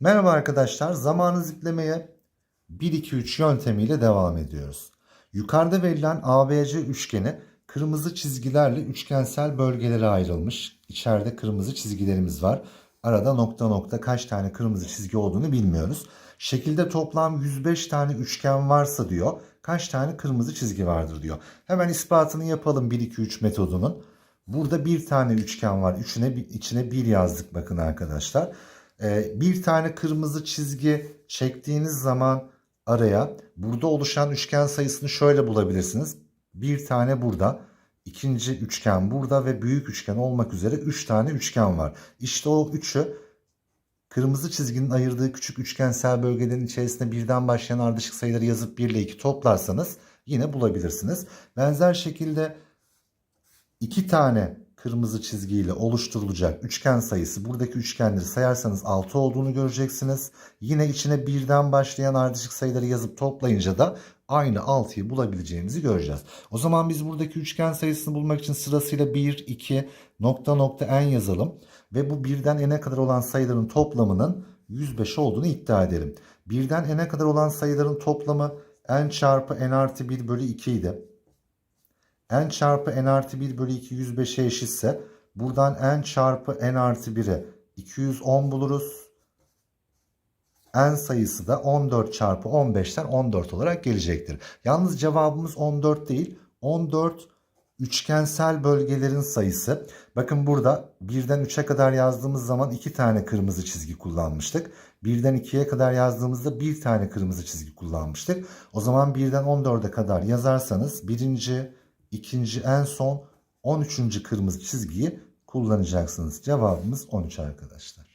Merhaba arkadaşlar. Zamanı ziplemeye 1-2-3 yöntemiyle devam ediyoruz. Yukarıda verilen ABC üçgeni kırmızı çizgilerle üçgensel bölgelere ayrılmış. İçeride kırmızı çizgilerimiz var. Arada nokta nokta kaç tane kırmızı çizgi olduğunu bilmiyoruz. Şekilde toplam 105 tane üçgen varsa diyor kaç tane kırmızı çizgi vardır diyor. Hemen ispatını yapalım 1-2-3 metodunun. Burada bir tane üçgen var. Üçüne, içine bir yazdık bakın arkadaşlar. Ee, bir tane kırmızı çizgi çektiğiniz zaman araya burada oluşan üçgen sayısını şöyle bulabilirsiniz. Bir tane burada, ikinci üçgen burada ve büyük üçgen olmak üzere üç tane üçgen var. İşte o üçü kırmızı çizginin ayırdığı küçük üçgensel bölgelerin içerisinde birden başlayan ardışık sayıları yazıp 1 ile 2 toplarsanız yine bulabilirsiniz. Benzer şekilde iki tane kırmızı çizgiyle oluşturulacak üçgen sayısı buradaki üçgenleri sayarsanız 6 olduğunu göreceksiniz. Yine içine birden başlayan ardışık sayıları yazıp toplayınca da aynı 6'yı bulabileceğimizi göreceğiz. O zaman biz buradaki üçgen sayısını bulmak için sırasıyla 1, 2, nokta nokta n yazalım. Ve bu birden n'e kadar olan sayıların toplamının 105 olduğunu iddia edelim. Birden n'e kadar olan sayıların toplamı n çarpı n artı 1 bölü 2 idi n çarpı n artı 1 bölü 2 105'e eşitse buradan n çarpı n artı 1'i 210 buluruz. n sayısı da 14 çarpı 15'ten 14 olarak gelecektir. Yalnız cevabımız 14 değil 14 üçgensel bölgelerin sayısı. Bakın burada 1'den 3'e kadar yazdığımız zaman 2 tane kırmızı çizgi kullanmıştık. 1'den 2'ye kadar yazdığımızda 1 tane kırmızı çizgi kullanmıştık. O zaman 1'den 14'e kadar yazarsanız birinci, ikinci en son 13. kırmızı çizgiyi kullanacaksınız. Cevabımız 13 arkadaşlar.